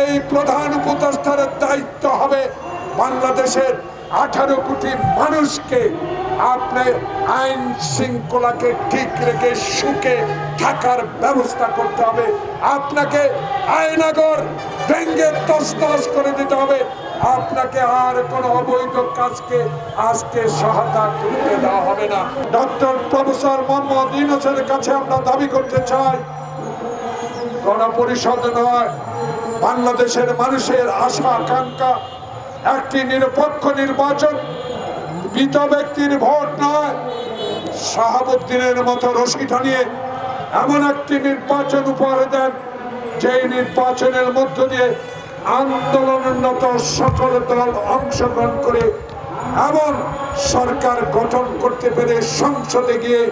এই প্রধান উপদেষ্টার দায়িত্ব হবে বাংলাদেশের আঠারো কোটি মানুষকে আপনি আইন শৃঙ্খলাকে ঠিক রেখে সুখে থাকার ব্যবস্থা করতে হবে। আপনাকে আইনাগর ভেঙ্গে তসতস করে দিতে হবে। আপনাকে আর কোনো অবৈধ কাজকে আজকে সহায়তা করতে দেওয়া হবে না। ডক্টর প্রফেসর মোহাম্মদ ইউনুসের কাছে আমরা দাবি করতে চাই, গণপরিষদ নয় বাংলাদেশের মানুষের আশা, আকাঙ্ক্ষা, একটি নিরপেক্ষ নির্বাচন, মৃত ব্যক্তির ভোট নয়, শাহাবুদ্দিনের মতো রশি টানিয়ে এমন একটি নির্বাচন উপহার দেন, যেই নির্বাচনের মধ্য দিয়ে আন্দোলনোন্নত সকল দল অংশগ্রহণ করে এমন সরকার গঠন করতে পেরে সংসদে গিয়ে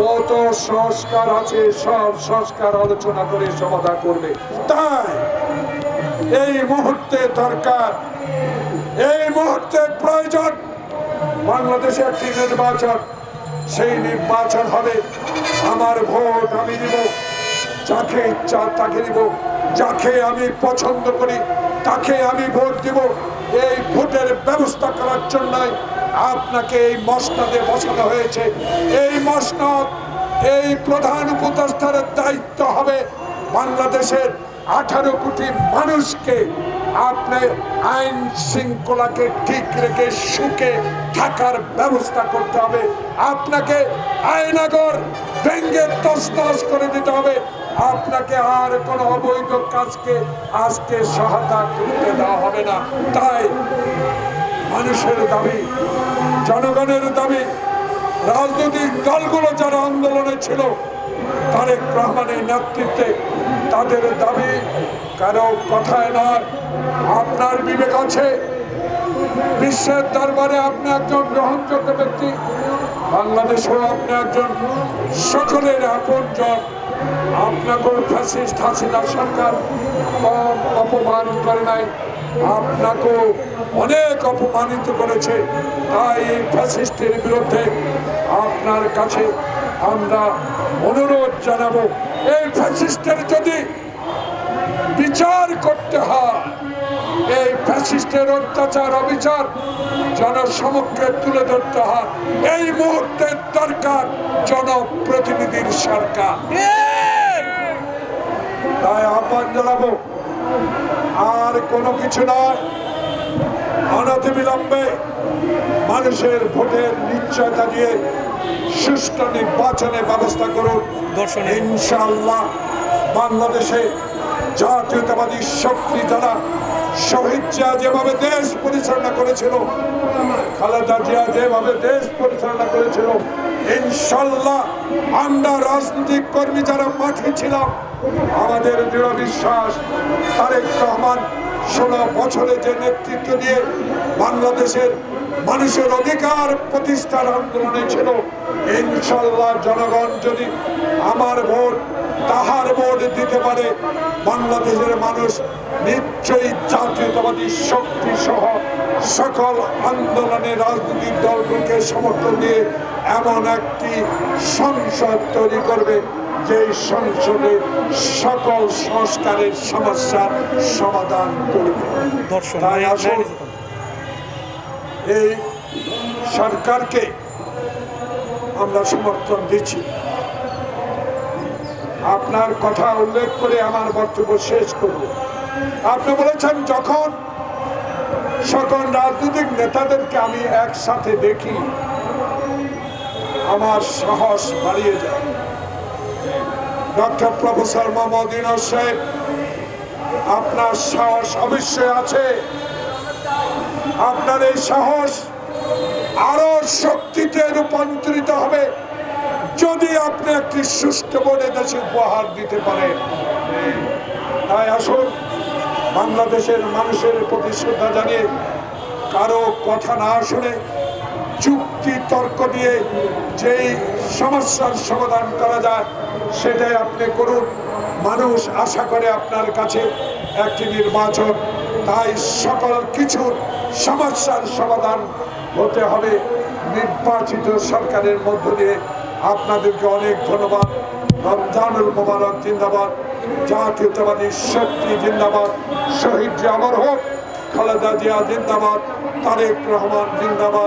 কত সংস্কার আছে, সব সংস্কার আলোচনা করে সমাধান করবে। তাই এই মুহূর্তে দরকার। এই মুহূর্তে প্রয়োজন। বাংলাদেশে একটি নির্বাচন, সেই নির্বাচন হবে। আমার ভোট আমি দিব যাকে ইচ্ছা তাকে দিব যাকে আমি পছন্দ করি তাকে আমি ভোট দিব। এই ভোটের ব্যবস্থা করার জন্যই আপনাকে এই মসনদে বসানো হয়েছে। এই মসনদ, এই প্রধান উপদেষ্টার দায়িত্ব হবে বাংলাদেশের আঠারো কোটি মানুষকে আপনি আইন শৃঙ্খলাকে ঠিক রেখে সুখে থাকার ব্যবস্থা করতে হবে। আপনাকে আইনাগর ভেঙ্গে তসতস করে দিতে হবে। আপনাকে আর কোনো অবৈধ কাজকে আজকে সহায়তা করতে দেওয়া হবে না। তাই মানুষের দাবি, জনগণের দাবি, রাজনৈতিক দলগুলো যারা আন্দোলনে ছিল তারেক রহমানের নেতৃত্বে তাদের দাবি কারও কথায় নয়, আপনার বিবেক আছে। বিশ্বের দরবারে আপনি একজন গ্রহণযোগ্য ব্যক্তি, বাংলাদেশেও আপনি একজন সকলের আপনজন। আপনাকেও ফ্যাসিস্ট হাসিনা সরকার কম অপমান করে নাই, আপনাকেও অনেক অপমানিত করেছে। তাই এই ফ্যাসিস্টের বিরুদ্ধে আপনার কাছে আমরা অনুরোধ জানাব, এই ফ্যাসিস্টের যদি বিচার করতে হয়, এই ফ্যাসিস্টের অত্যাচার, অবিচার জনসমক্ষে তুলে ধরতে হয়, এই মুহূর্তে দরকার জনপ্রতিনিধির সরকার। তাই আহ্বান জানাব, আর কোনো কিছু নয় অনতি বিলম্বে মানুষের ভোটের নিশ্চয়তা দিয়ে সুষ্ঠু নির্বাচনের ব্যবস্থা করুন। ইনশাআল্লাহ বাংলাদেশে জাতীয়তাবাদী শক্তি যারা শহীদ জিয়া যেভাবে দেশ পরিচালনা করেছিল খালেদা জিয়া যেভাবে দেশ পরিচালনা করেছিল ইনশাল্লাহ আমরা রাজনৈতিক কর্মী যারা মাঠে ছিলাম আমাদের দৃঢ় বিশ্বাস তারেক রহমান ষোলো বছরে যে নেতৃত্ব দিয়ে বাংলাদেশের মানুষের অধিকার প্রতিষ্ঠার আন্দোলনে ছিল, ইনশাল্লাহ জনগণ যদি আমার ভোট, তাহার ভোট দিতে পারে, বাংলাদেশের মানুষ নিশ্চয়ই জাতীয়তাবাদী শক্তি সহ সকল আন্দোলনে রাজনৈতিক দলগুলোকে সমর্থন দিয়ে এমন একটি সংসদ তৈরি করবে। যে সংসদে সকল সংস্কারের সমস্যার সমাধান করবে। তাই আসুন। এই সরকারকে আমরা সমর্থন দিচ্ছি। আপনার কথা উল্লেখ করে আমার বক্তব্য শেষ করব। আপনি বলেছেন যখন সকল রাজনৈতিক নেতাদেরকে আমি একসাথে দেখি আমার সাহস বাড়িয়ে যায়। ডক্টর প্রফেসর মোহাম্মদ ইউনুস সাহেব আপনার সাহস অবশ্যই আছে। আপনার এই সাহস আরও শক্তিতে রূপান্তরিত হবে যদি আপনি একটি সুষ্ঠু বোর্ডে দেশে উপহার দিতে পারেন। তাই আসুন, বাংলাদেশের মানুষের প্রতি শ্রদ্ধা জানিয়ে কারও কথা না শুনে যুক্তি, তর্ক দিয়ে যেই সমস্যার সমাধান করা যায়, সেটাই আপনি করুন। মানুষ আশা করে আপনার কাছে একটি নির্বাচন। তাই সকল কিছুর সমস্যার সমাধান হতে হবে। নির্বাচিত সরকারের মধ্য দিয়ে আপনাদেরকে অনেক ধন্যবাদ। রমজানুল মোবারক জিন্দাবাদ। জাতীয়তাবাদী শক্তি জিন্দাবাদ। শহীদ যে আমার হোক খালেদা জিয়া জিন্দাবাদ। তারেক রহমান জিন্দাবাদ।